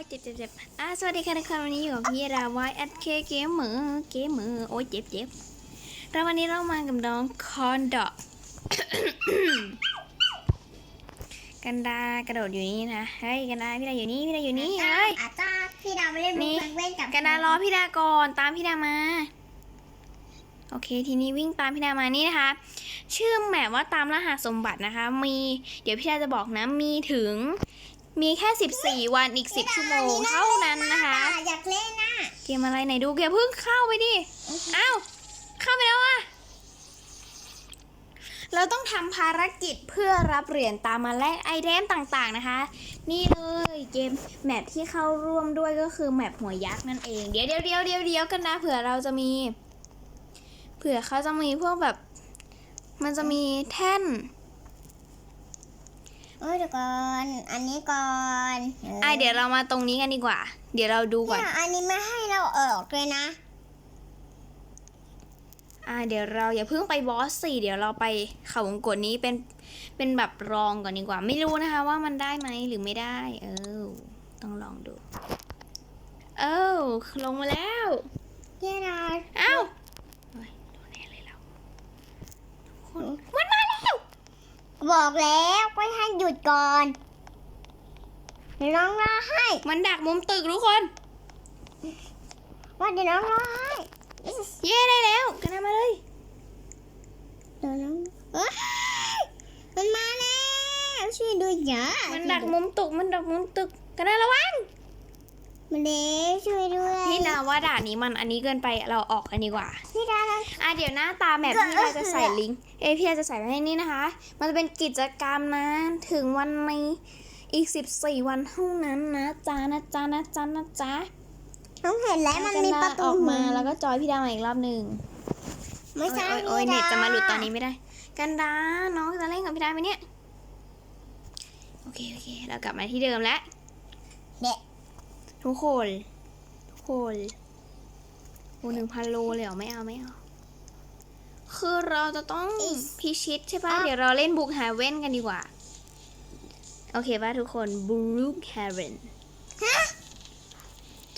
ยเจ็บเจ็บเจ็บอะสวัสดีค่ะทุกคนวันนี้อยู่กับพี่ราวายแอดเคเกมเมอร์เกมเมอร์โอ้ยเจ็บเจ็บแล้ววันนี้เรามากับน้องคอนดอกกันดากระโดดอยู่นี่นะเฮ้ยกันดาพี่ดาอยู่นี่พี่ดาอยู่นี่เฮ้ยอาจารย์พี่ดาวไปเล่นนี่บุกเล่นกับกันดารอพี่ดาก่อนตามพี่ดามาโอเค ทีนี้วิ่งตามพี่ดามานี่นะคะ ชื่อแมปว่าตามรหัสสมบัตินะคะ มี เดี๋ยวพี่ดาจะบอกนะ มีถึง มีแค่ 14 วันอีก 10 ชั่วโมงเท่านั้นนะคะ อยากเล่นน่ะเกมอะไรไหนดูเกมเพิ่งเข้าไปดิอ้าวเข้าไปแล้วอะเราต้องทำภารกิจเพื่อรับเหรียญตามมาแลกไอเทมต่างๆนะคะ นี่เลยเกมแมปที่เข้าร่วมด้วยก็คือแมปหัวยักษ์นั่นเองเดี๋ยวเดี๋ยวเดี๋ยวเดี๋ยวเดี๋ยวกันนะเผื่อเราจะมี เผื่อเขาจะมีพวกแบบ มันจะมีแท่น โอ้ยเดี๋ยวก่อน อันนี้ก่อนอะเดี๋ยวเรามาตรงนี้กันดีกว่า เดี๋ยวเราดูก่อนเนี่ยอันนี้ไม่ให้เราออกเลยนะ อ่าเดี๋ยวเราอย่าเพิ่งไปบอสสี่เดี๋ยวเราไปเขาวงกดนี้เป็นเป็นแบบรองก่อนดีกว่า ไม่รู้นะคะ ว่ามันได้ไหมหรือไม่ได้ เออ ต้องลองดู เออลงมาแล้วพี่ดาวเอ้าเฮ้ยโดนแน่เลยเราคนมันมาแล้ว บอกแล้วว่าให้หยุดก่อนเดี๋ยวน้องรอให้มันดักมุมตึกทุกคน ว่าเดี๋ยวน้องรอให้เย่ได้แล้วกันนะมาเลยเดี๋ยวน้องเอ้ยมันมาแล้วช่วยด้วยเยอะ มันดักมุมตึกมันดักมุมตึกกันนะระวัง มันเด็กช่วยด้วยพี่นาว่าด่านนี้มันอันนี้เกินไปเราออกกันดีกว่าพี่ดาวนะ อะเดี๋ยวหน้าตาแมปพี่เราจะใส่ลิงก์เอยพี่เราจะใส่ไว้ให้นี่นะคะ มันจะเป็นกิจกรรมนะ ถึงวันนี้อีก 14 วันเท่านั้นนะจ๊ะนะจ๊ะนะจ๊ะนะจ๊ะน้องเห็นแล้วมันมีประตูออกมาแล้วก็จอยพี่ดาวมาอีกรอบหนึ่งไม่ใช่โอ้ยโอ้ยพี่เน็ตดาวจะมาหลุดตอนนี้ไม่ได้ กันดาน้องจะเล่นกับพี่ดาวไหมเนี่ย โอเคโอเคเรากลับมาที่เดิมแล้วเด็ก ทุกคน ทุกคนโอ้หนึ่งพันโลเลยเหรอไม่เอาไม่เอาคือเราจะต้องพิชิตใช่ปะเดี๋ยวเราเล่นบุกฮาเว่นกันดีกว่า โอเคป่ะทุกคนบุกฮาเว่นฮะ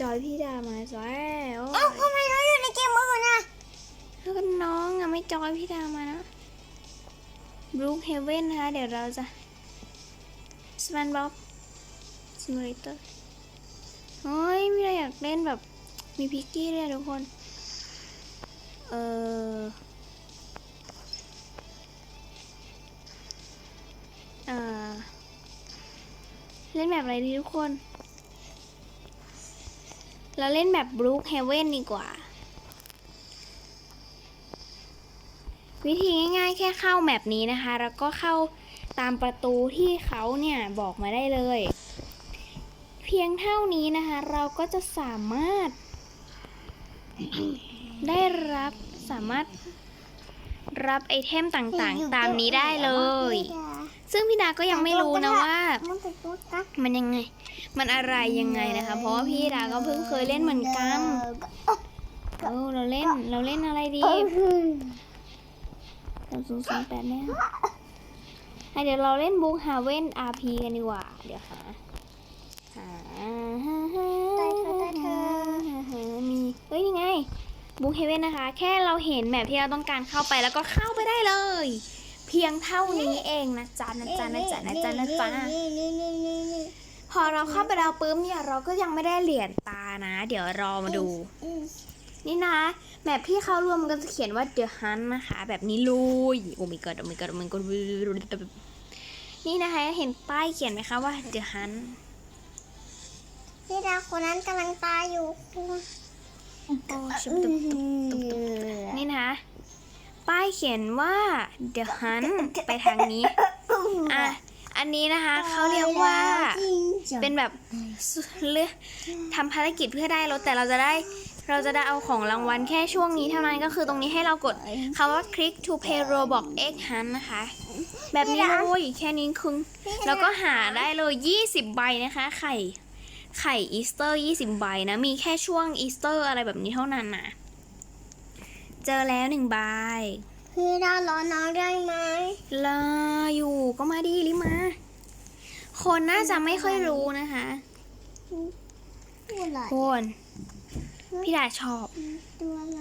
จอยพี่ดามาจอยโอ้เอ้าทำไมเราอยู่ในเกมมือนะแล้วก็น้องอะไม่จอยพี่ดามานะบุกฮาเว่นนะคะเดี๋ยวเราจะสแมนบ็อกซิมูเลเตอร์ เฮ้ยไม่ได้อยากเล่นแบบ มีพิกกี้เลยทุกคน เออเล่นแบบอะไรดีทุกคน เราเล่นแบบบลูคเฮเว่นดีกว่า วิธีง่ายๆ แค่เข้าแมปนี้นะคะ แล้วก็เข้าตามประตูที่เขาเนี่ยบอกมาได้เลย พียงเท่านี้นะคะ เราก็จะสามารถ ได้รับสามารถรับไอเทมต่างๆ ตามนี้ได้เลย ซึ่งพี่ดาก็ยังไม่รู้นะว่า มันเป็นตัวกั๊กมันยังไง มันอะไรยังไงนะคะ เพราะว่าพี่ดาก็เพิ่งเคยเล่นเหมือนกันเออเราเล่นเราเล่นอะไรดีเออคือสามศูนย์ศูนย์แปดแน่อะเดี๋ยวเราเล่นบุ๊กฮาเว่นอาร์พีกันดีกว่า เดี๋ยว มีเฮ้ยนี่ไงบุ๊กเฮเว่นนะคะ แค่เราเห็นแมปที่เราต้องการเข้าไปแล้วก็เข้าไปได้เลย เพียงเท่านี้เองนะจ๊ะนะจ๊ะนะจ๊ะนะจ๊ะนะจ๊ะพอเราเข้าไปแล้วปุ๊บเนี่ยเราก็ยังไม่ได้เหรียญตานะ เดี๋ยวรอมาดู นี่นะแมปที่เขารวมมันจะเขียนว่า The Hunt นะคะ แบบนี้เลยโอ้ my god โอ้ my god โอ้ my god นี่นะคะ เห็นป้ายเขียนไหมคะว่า The Hunt พี่ดาวคนนั้นกำลังตายอยู่คุณนี่นะคะป้ายเขียนว่า The Hunt ไปทางนี้ อะ อันนี้นะคะเขาเรียกว่า เป็นแบบเลือกทำภารกิจเพื่อได้รถแต่เราจะได้เราจะได้เอาของรางวัลแค่ช่วงนี้เท่านั้นก็คือตรงนี้ให้เรากดคำว่า click to pay roblox x hunt นะคะ แบบนี้เลยแค่นี้คึงแล้วก็หาได้เลย 20 ใบนะคะไข่ ไข่อีสเตอร์ 20 ใบนะ มีแค่ช่วงอีสเตอร์อะไรแบบนี้เท่านั้นนะเจอแล้วหนึ่งใบพี่ดาวรอน้องได้ไหมรออยู่ก็มาดีรีบมา คนน่าจะไม่ค่อยรู้นะคะโคนพี่ดาชอบตัวอะไร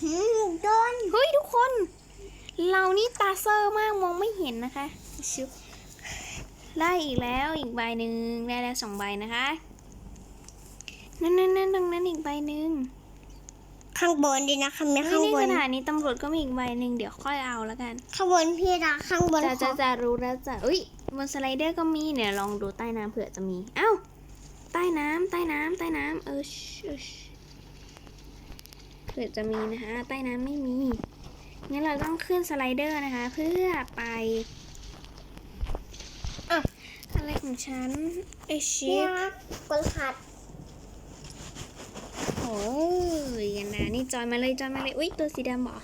หืมโดนเฮ้ยทุกคน เรานี่ตาเซอร์มากมองไม่เห็นนะคะชึบ ได้อีกแล้วอีกใบหนึ่งได้แล้วสองใบนะคะ นั่นนั่นนั่นตรงนั้นอีกใบหนึ่งข้างบนดีนะคะมีเฮ้ยข้างในบสนถานีตำรวจก็มีอีกใบหนึ่งเดี๋ยวค่อยเอาแล้วกัน ข้างบนพี่ดาข้างบนจะจะขอจะรู้แล้วจะอุ้ยบนสไลเดอร์ก็มีเนี่ยลองดูใต้น้ำเผื่อจะมีเอ้าใต้น้ำใต้น้ำใต้น้ำเออชเออชเผื่อจะมีนะคะ ใต้น้ำไม่มีงั้นเราต้องขึ้นสไลเดอร์นะคะ เพื่อไปอะ อะไรของฉันไอชิเนี่ยปกดขัดโอ้ยกันนะนี่จอยมาเลยจอยมาเลยอุ้ยตัวสีดำเหรอ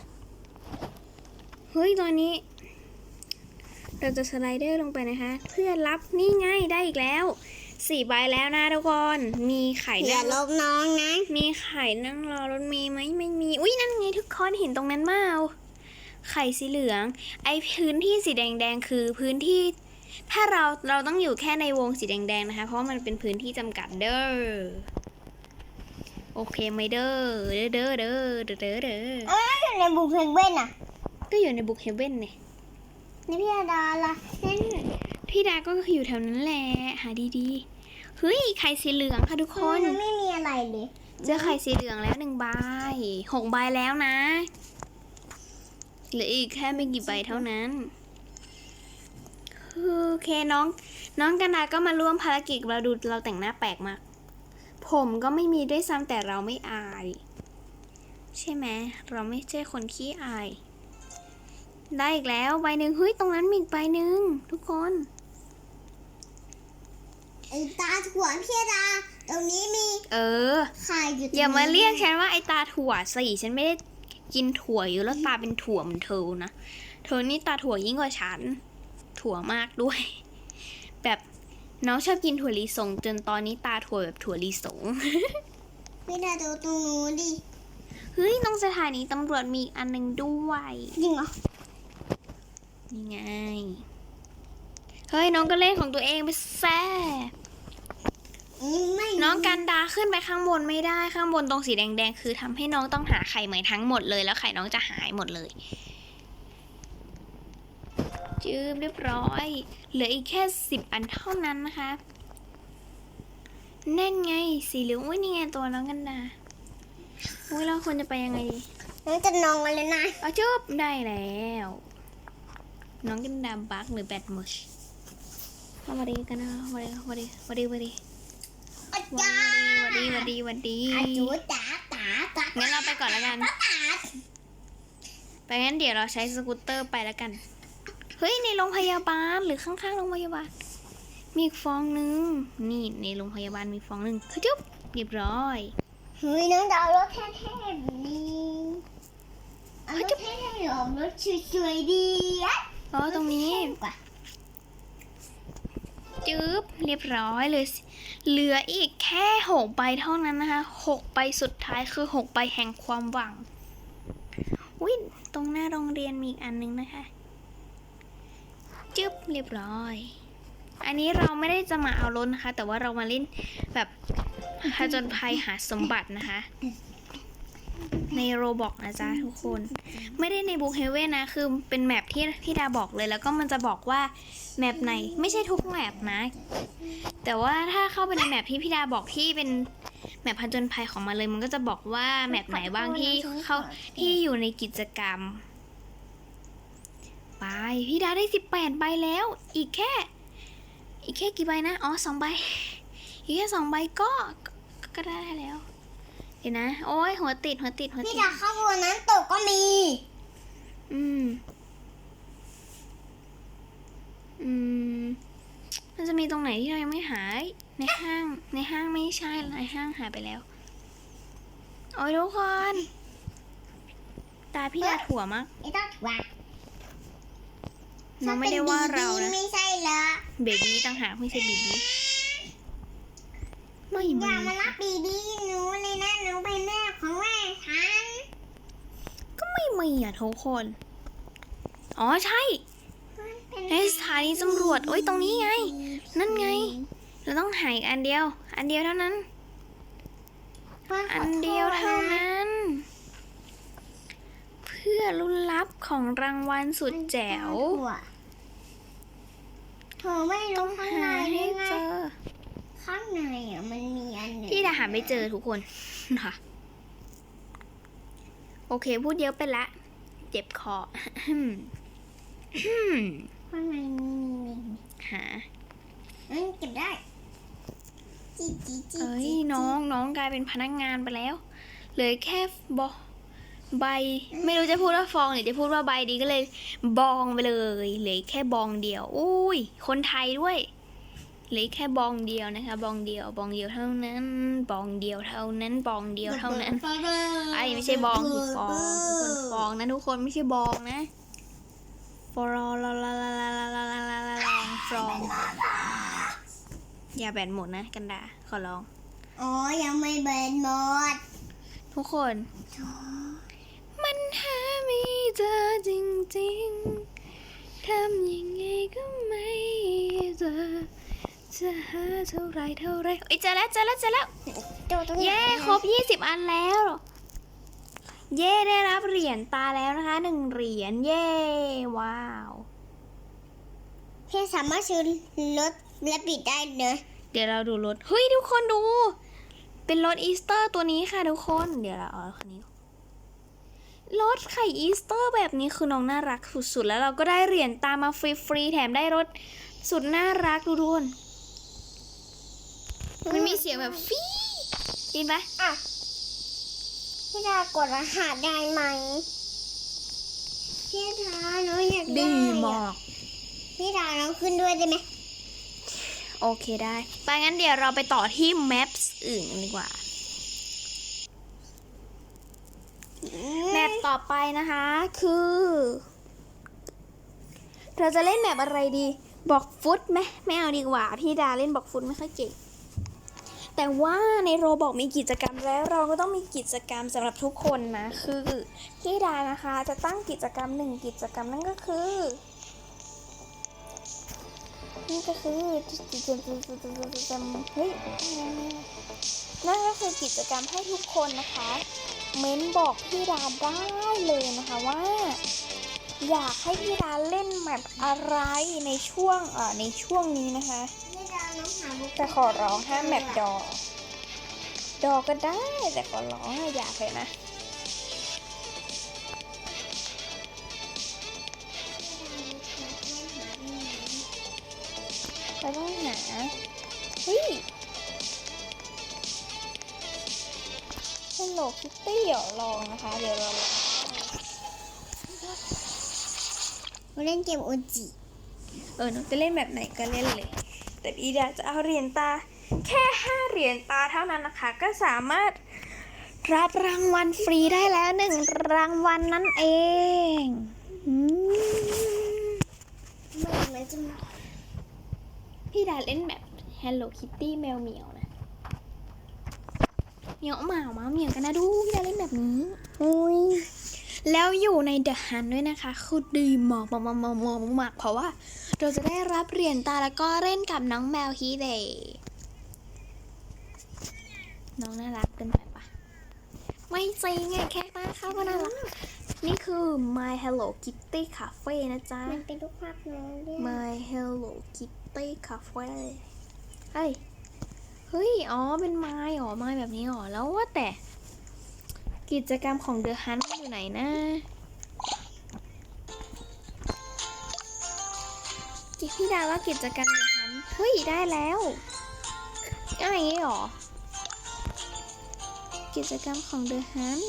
เฮ้ยตอนนี้ เราจะสไลเดอร์ลงไปนะคะ เพื่อรับนี่ไงได้อีกแล้วสี่ใบแล้วนะทุกคนมีไข่อย่านั่งลบน้องนะ มีไข่นั่งรอรถเมย์ไหมไม่มีอุ้ยนั่นไงทุกคนเห็นตรงนั้นเปล่าไข่สีเหลือง ไอพื้นที่สีแดงๆคือพื้นที่ ถ้าเราเราต้องอยู่แค่ในวงสีแดงๆนะคะ เพราะว่ามันเป็นพื้นที่จำกัดเด้อ โอเคไหมเด้อ เด้อเด้อเด้อเด้อเด้อเอ้ยอยู่ในบุกเพลงเว้นอะก็อยู่ในบุกเฮเว่นเนี่ยนี่พี่ดาล่ะนั่นพี่ดาก็อยู่แถวนั้นแหละ หาดีๆ เฮ้ยไข่สีเหลืองค่ะทุกคน มันไม่มีอะไรเลยเจอไข่สีเหลืองแล้วหนึ่งใบหกใบแล้วนะ เหลืออีกแค่ไม่กี่ใบเท่านั้น โอเคน้อง น้องกันดาก็มาร่วมภารกิจกับเราดูเราแต่งหน้าแปลกมาก ผมก็ไม่มีด้วยซ้ำแต่เราไม่อาย ใช่ไหมเราไม่ใช่คนขี้อาย ได้อีกแล้วใบหนึ่งเฮ้ยตรงนั้นมีอีกใบหนึ่งทุกคนไอ้ตาถั่วพี่ดาตรงนี้มีเออ ไข่อยู่ตรงนี้อย่ามาเรียกฉันว่าไอตาถั่วสิฉันไม่ได้กินถั่วอยู่แล้วตาเป็นถั่วเหมือนเธอนะเธอนี่ตาถั่วยิ่งกว่าฉัน ถั่วมากด้วย แบบน้องชอบกินถั่วลิสง จนตอนนี้ตาถั่วแบบถั่วลิสงพี่ดาดูตรงนู้นดิ เฮ้ยตรงสถานีตำรวจมีอีกอันหนึ่งด้วยจริงเหรอนี่ไง เฮ้ยน้องก็เล่นของตัวเองไปแซ่นี่ไม่น้องกันดาขึ้นไปข้างบนไม่ได้ข้างบนตรงสีแดงๆ คือทำให้น้องต้องหาไข่ใหม่ทั้งหมดเลยแล้วไข่น้องจะหายหมดเลย จืบเรียบร้อย เหลืออีกแค่สิบอันเท่านั้นนะคะ แน่นไง สีเหลืองอุ้ยนี่ไงตัวน้องกันดาอุ้ยเราควรจะไปยังไงดีน้องจะนอนเลยนะเอาจุบได้แล้ว น้องกันดาบักหรือแบตหมดเข้ามาดีกันนะมาดีมาดีมาดีมาดีอาวัจานรดีย์วันดีวันดีอาวันจูดีตาตาตางั้นเราไปก่อนแล้วกันตาไปงั้นเดี๋ยวเราใช้สกูตเตอร์ไปแล้วกัน เฮ้ยในโรงพยาบาลหรือข้างๆโรงพยาบาล มีอีกฟองนึง นี่ในโรงพยาบาลมีฟองนึงคือจุ๊บเรียบร้อยเฮ้ยน้องดาวรถแท้ๆแบบนี้เอารถแท้ๆหรอรถสวยๆดีอะอ๋อตรงนี้กว่าจึ๊บเรียบร้อยเลยเหลืออีกแค่หกใบเท่านั้นนะคะหกใบสุดท้ายคือหกใบแห่งความหวังอุ้ยตรงหน้าโรงเรียนมีอีกอันนึงนะคะ จึ๊บเรียบร้อย อันนี้เราไม่ได้จะมาเอารถนนะคะ แต่ว่าเรามาเล่นแบบผจญภัยหาสมบัตินะคะ ในโรบอกนะจ๊ะทุกคน ไม่ได้ในบุ๊กเฮเว่นนะ คือเป็นแมปที่พี่ดาบอกเลย แล้วก็มันจะบอกว่าแมปไหน ไม่ใช่ทุกแมปนะ แต่ว่าถ้าเข้าไปในแมปที่พี่ดาบอกที่เป็นแมปผจญภัยของมันเลย มันก็จะบอกว่าแมปไหนบ้างที่เข้าที่อยู่ในกิจกรรม พี่ดาได้สิบแปดใบแล้ว อีกแค่ อีกแค่กี่ใบนะ อ๋อสองใบ อีกแค่สองใบก็ ก็ก็ได้แล้ว เดี๋ยวนะ โอ้ยหัวติดหัวติดหัวพี่ติดดาข้างบนนั้นตกก็มี อืม อืม มันจะมีตรงไหนที่เรายังไม่หาย ในห้าง ในห้างไม่ใช่ ในห้างหายไปแล้ว โอ้ยทุกคน ตาพี่ยาถั่วมั้งไอ้ต้องว่า น้องไม่ได้ว่าเรานะไม่ใช่เหรอเบบี้ต่างหากไม่ใช่บีบีไม่อมีย่ามารับบีบีหนูเลยนะหนูเป็นแม่ของแม่ฉันก็ไม่มีอะทุกคน อ๋อใช่เป็นในสถานีตำรวจโอ้ยตรงนี้ไง นั่นไง เราต้องหาอีกอันเดียว อันเดียวเท่านั้น อันเดียวเท่านั้น เพื่อลุ้นลับของรางวัลสุดแจ๋ว เธอไม่รู้ข้างในหาให้ได้ไงเจอข้างในอะมันมีอันหนึ่งพี่ดาหาไม่เจอทุกคนค่ะโอเค พูดเยอะไปละ เจ็บคอข้างในมีมีหาเอ้ยเก็บได้จีจีจีเอ้ยจีน้องน้องกลายเป็นพนักงานไปแล้วเหลือแค่บอ ใบไม่รู้จะพูดว่าฟองหรือจะพูดว่าใบดีก็เลยบองไปเลยเหลือแค่บองเดียวอุ้ยคนไทยด้วยเหลือแค่บองเดียวนะคะ บองเดียว บองเดียวเท่านั้น บองเดียวเท่านั้น บองเดียวเท่านั้นไอ้ไม่ใช่บองคือฟองคนฟองนะทุกคนไม่ใช่บองนะฟอรอลาลาลาลาลาลาลาลาลาลาฟองอย่าแบนหมดนะกันดาขอร้องอ๋อยังไม่เบนหมดทุกคน มันหาไม่เจอจริงๆ ทำยังไงก็ไม่เจอ จะหาเท่าไรเท่าไรเอ้ยเจอแล้วเจอแล้วเจอแล้วเย้ครบ20อันแล้ว เย้ได้รับเหรียญตาแล้วนะคะหนึ่งเหรียญเย้ว้าวพี่สามารถซื้อรถและปิดได้เนอะเดี๋ยวเราดูรถ เฮ้ย ทุกคนดู เป็นรถอีสเตอร์ตัวนี้ค่ะทุกคน เดี๋ยวเราเอาคันนี้ รถไข่อีสเตอร์แบบนี้คือน้องน่ารักสุดๆ แล้วเราก็ได้เหรียญตามมาฟรีๆ แถมได้รถสุดน่ารักดูทุกคนมันมีเสียงแบบฟีไดีไหมอะพี่ดากดรหัสได้ไหมพี่ดาน้องอยากได้อะพี่ดาน้องขึ้นด้วยได้ไหมโอเคได้ ไปงั้นเดี๋ยวเราไปต่อที่ maps อื่นกันดีกว่า แมปต่อไปนะคะคือ เราจะเล่นแมปอะไรดี บอกฟุตไหมไม่เอาดีกว่า พี่ดาเล่นบอกฟุตไม่ค่อยเก่งแต่ว่าในโรบอกมีกิจกรรมแล้วเราก็ต้องมีกิจกรรมสำหรับทุกคนนะ คือพี่ดานะคะจะตั้งกิจกรรมหนึ่งกิจกรรมนั่นก็คือ นี่ก็คือกิจกรรมเฮ้ย นั่นก็คือกิจกรรมให้ทุกคนนะคะ เม้นบอกพี่ดาได้เลยนะคะว่า อยากให้พี่ดาเล่นแมปอะไรในช่วงเอ่อในช่วงนี้นะคะพี่ดาน้องหาบุกแต่ขอร้องห้ามแมปดอ ดอก็ได้แต่ขอร้องอะอยากเลยนะเราต้องหาเฮ้ย Hello Kitty เดี๋ยวลองนะคะ เดี๋ยวเราลองเล่นเกมโอจิ เออหนูจะเล่นแบบไหนก็เล่นเลย แต่พี่ดาจะเอาเหรียญตา แค่ห้าเหรียญตาเท่านั้นนะคะ ก็สามารถรับรางวัลฟรีได้แล้วหนึ่งรางวัลนั่นเองอืมมันมันจะพี่ดาเล่นแบบ Hello Kitty แมวเหมียวนะ เหมียวหมาหมาเหมียวกันนะดูพี่ดาเล่นแบบนี้อุ้ยแล้วอยู่ในเดอะฮันด้วยนะคะ คือดีมากมากมากมากมากมากเพราะว่า เราจะได้รับเหรียญตาแล้วก็เล่นกับน้องแมวฮีเดย์น้องน่ารักเกินไปปะไม่จริงไงแค่หน้าเข้าก็น่ารัก นี่คือ My Hello Kitty Cafe นะจ๊ะ มันเป็นรูปภาพน้องด้วย My Hello Kitty Cafe เฮ้ย เฮ้ย อ๋อ เป็นไม้อ๋อไม้แบบนี้อ๋อแล้วว่าแต่ กิจกรรมของ The Hunt อยู่ไหนนะ กิพี่ดาว่ากิจกรรม The Hunt เฮ้ย ได้แล้วอะไรอย่างงี้หรอ กิจกรรมของ The Hunt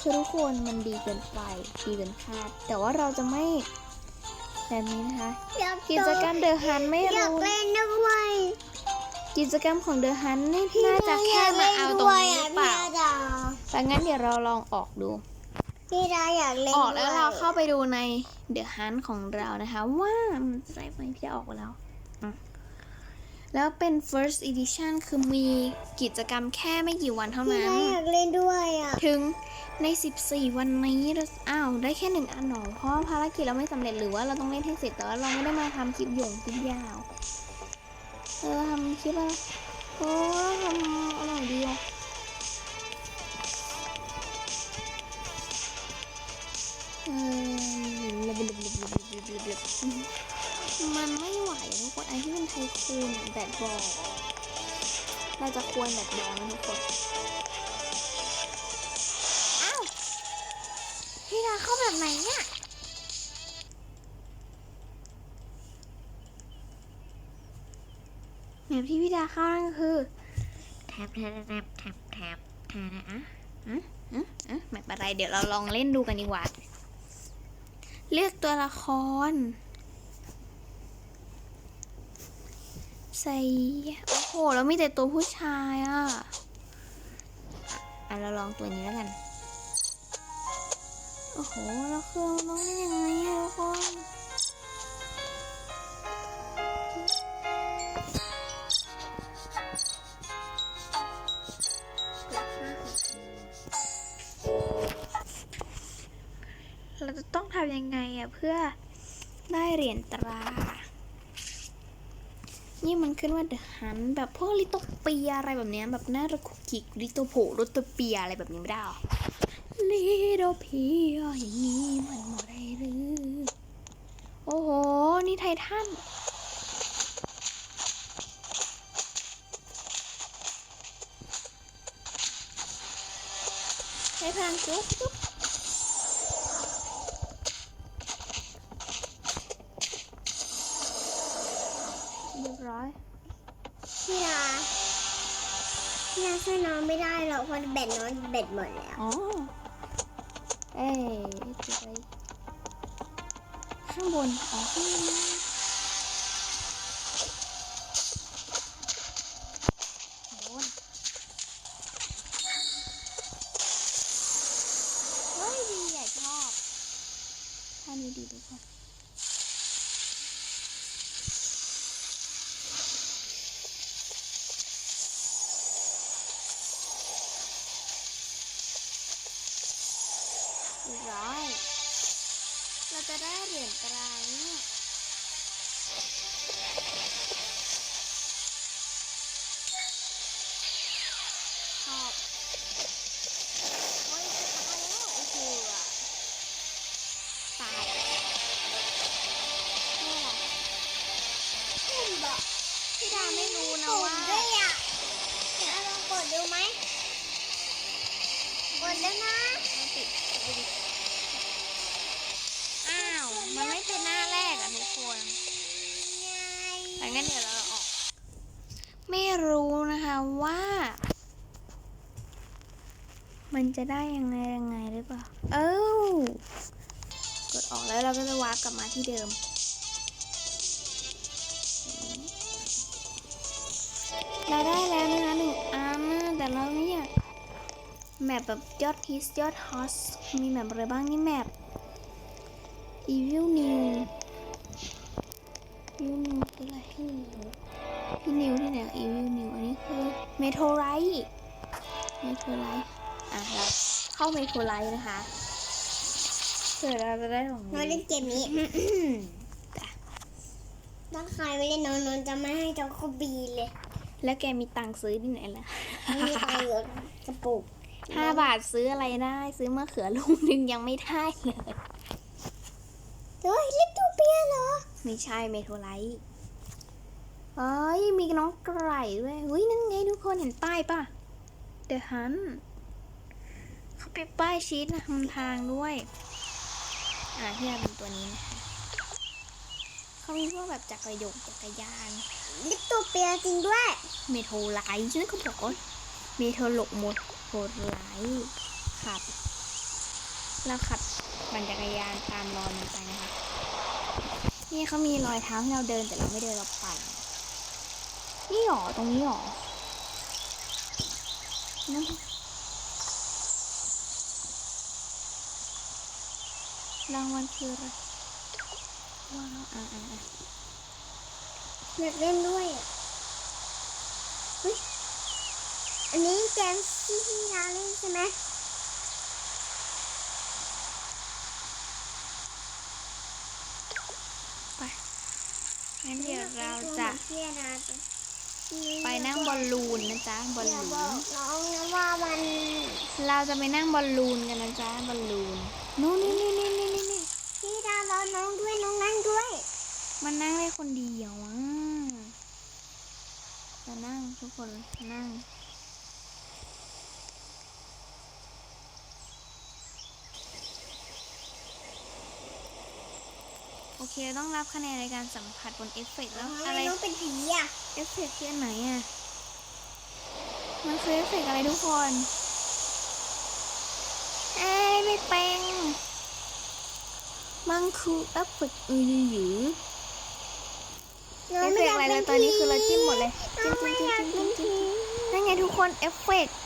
คือทุกคนมันดีเกินไป ดีเกินคาด แต่ว่าเราจะไม่ แบบนี้นะคะอยากกิจกรรม The Hunt ไม่อยากรู้เล่นด้วยกิจกรรมของ The Hunt นี่น่าจะแค่มาเอาตรงนี้หรือเปล่าพี่ดาแต่งั้นเดี๋ยวเราลองออกดูพี่ดาอยากเล่นออกแล้วด้วยเราเข้าไปดูใน The Hunt ของเรานะคะ ว่ามันจะได้ไหมพี่ออกแล้วอืมแล้วเป็น first edition คือมีกิจกรรมแค่ไม่กี่วันเท่าพี่นั้นดาอยากเล่นด้วยอะ ถึง ใน 14 วันนี้เราอ้าว ได้แค่หนึ่งอันหนอเพราะภารกิจเราไม่สำเร็จหรือว่าเราต้องเล่นให้เสร็จแต่ว่าเราไม่ได้มาทำคลิปหยงคลิปยาวเราทำคลิปอะไรโอ้ทำอร่อยดีอะเออมันไม่ไหวทุกคนไอ้ที่มันไทคูนแบดบอลเราจะควรแบดบอลนะทุกคน พิดาเข้าแบบไหนเนี่ยแบบที่พี่ดาเข้านั่นก็คือแทบแทบแทบแทบแทบแทบอะอะอะอะไม่เป็นไรเดี๋ยวเราลองเล่นดูกันดีกว่า เลือกตัวละคร ใส่ โอ้โห แล้วมีแต่ตัวผู้ชายอะ อะ เราลองตัวนี้แล้วกัน โอ้โห แล้วเครื่องมันต้องเล่นยังไงทุกคนเราจะต้องทำยังไงอะเพื่อได้เหรียญตรา นี่มันขึ้นว่าเดอะฮันแบบพวกลิโตเปียอะไรแบบเนี้ยแบบน่ารักคุกกิกลิโตโผลิโตเปียอะไรแบบนี้ไม่ได้หรอ ลิโตเปีอย่างนี้มันหมดได้หรือ โอ้โห นี่ไททันใช้พลังจุ๊บจุ๊บเรียบร้อยพี่ดาพี่ดาช่วยน้องไม่ได้หรอกเพราะแบตน้องแบตหมดแล้ว อ๋อเอ้ย จะได้ยังไงยังไงหรือเปล่า เอ้ากดออกแล้วเราก็จะวาร์ปกลับมาที่เดิม เราได้แล้วนะคะหนึ่งอันนะแต่เราไม่อยากแมปแบบยอดฮิตยอดฮอสมีแมปอะไรบ้างนี่แมป Evil New Evil New คืออะไรพี่นิวพี่นิวที่ไหน Evil New อันนี้คือ Meteorite Meteorite อะเราเข้า Meteorite นะคะเผื่อเราจะได้ของน้องเล่นเกมนี้จ้ะถ้าใครไม่เล่นน้องน้องจะไม่ให้เจ้าเขาบีเลย แล้วแกมีตังค์ซื้อที่ไหนล่ะไม่มีใครเหลือกระปุกห้าบาทซื้ออะไรได้ ซื้อมะเขือลูกหนึงยังไม่ได้เลยเฮ้ยเล่นตัวเปียเหรอ ไม่ใช่เมโทรไลท์เอ้ยมีน้องไก่ด้วยเฮ้ยนั่นไงทุกคนเห็นป้ายป่ะ เดอะฮันเขา ไปป้ายชีตนะทำทางด้วย อ่าที่เราเป็นตัวนี้นะคะเขามีพวกแบบจักรยานจักรยานเล่นตัวเปียจริงด้วย เมโทรไลท์ฉันก็บอกว่าเมโทรโลกโมโทรไลท์ขับ แล้วขับปั่นจักรยานตามรอยมันไปนะคะนี่เขามีรอยเท้าให้เราเดินแต่เราไม่เดินเราปั่นนี่หรอตรงนี้หรอนั่น รางวัลคืออะไรว้าวอ่าอ่าอ่าอยากเล่นด้วยอะเฮ้ยอันนี้เกมที่พี่ดาเล่นใช่ไหมงั้นเดี๋ยวเราจะพี่ดาไปนั่งบอลลูนนะจ๊ะบอลอย่าลูบอกนน้องนะว่ามันเราจะไปนั่งบอลลูนกันนะจ๊ะบอลลูนนู่นนี่นี่นี่ นี่นี่นี่พี่ดาวรอน้องด้วยน้องนั่งด้วย มันนั่งได้คนเดียวอะจะนั่งทุกคนนั่งโอเคต้องรับคะแนนในการสัมผัสบนเอฟเฟกต์แล้วอะไรน้องเป็นผีอะเอฟเฟกต์ที่อันไหนอะมันคือเอฟเฟกต์อะไรทุกคน เอ้ยไม่เป็น มันคือเอฟเฟกต์อือหรือน้องเอฟเฟกต์อะไรเลยตอนนี้คือเราจิ้มหมดเลยน้องไม่อยากเป็นผีนั่นไงทุกคนเอฟเฟกต์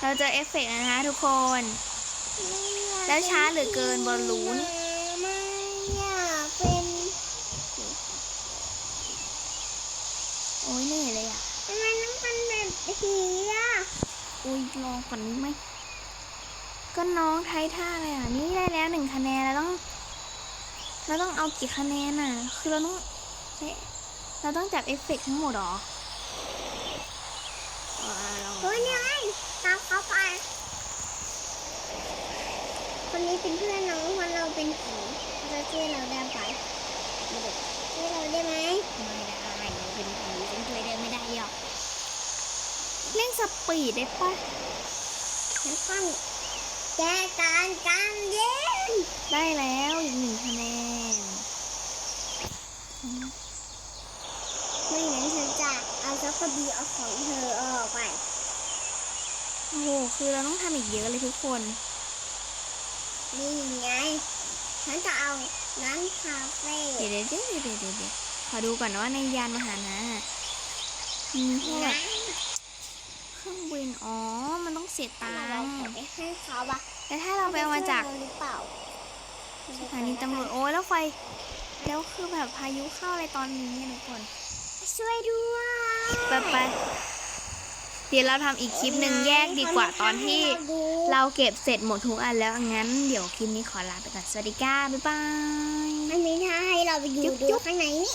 เราเจอเอฟเฟกต์แล้วนะคะทุกคน แล้วช้าเหลือเกินบอลลูนไม่อยากเป็นโอ้ยเหนื่อยเลยอะทำไมน้องเป็นแบบผีอะอุ้ยรอก่อนนี้ไหม ก็น้องไทยท่าเลยอะ นี่ได้แล้วหนึ่งคะแนนเราต้องเราต้องเอากี่คะแนนอะ คือเราต้องเอ๊ะเราต้องจับเอฟเฟกต์ทั้งหมดเหรอเออลองเฮ้ยเนี่ยไงตามเขาไป คนนี้เป็นเพื่อนน้องเพราะเราเป็นผีเขาจะช่วยเราได้ไปช่วยเราได้ไหมไม่ได้เราเป็นผีฉันช่วยเดินไม่ได้หรอกเล่นสปีดได้ปะฉันต้อง แก้การการเย็นได้แล้วอีกหนึ่งคะแนน ไม่งั้นฉันจะเอาจักรบีเอาของเธอออกไป โอ้โห คือเราต้องทำอีกเยอะเลยทุกคน นี่ไง ฉันจะเอาร้านคาเฟ่เดี๋ยวเดี๋ยวเดี๋ยวเดี๋ยวเดี๋ยวเดี๋ยวขอดูก่อนนะว่าในยานมหานะมีพวกนะ เครื่องบินอ๋อ มันต้องเสียถ้าตังเราค์เอาไปให้เขาอะแต่ถ้าเราไปเอามาจากเขจะช่วยเรหรือเปล่าสถานีตำรวจโอ้ยแล้วไฟ แล้วคือแบบพายุเข้าอะไรตอนนี้อะทุกคนช่วยด้วยไปไปเดี๋ยวเราทำอีกคลิปหนึ่งแยกดีกว่าตอนที่เราดูเราเก็บเสร็จหมดทุกอันแล้วงั้นเดี๋ยวคลิปนี้ขอลาไปก่อนสวัสดีค่ะบ๊ายบายมันมีท่าให้เราไปอยู่จุ๊บดูจุ๊บข้างในนี่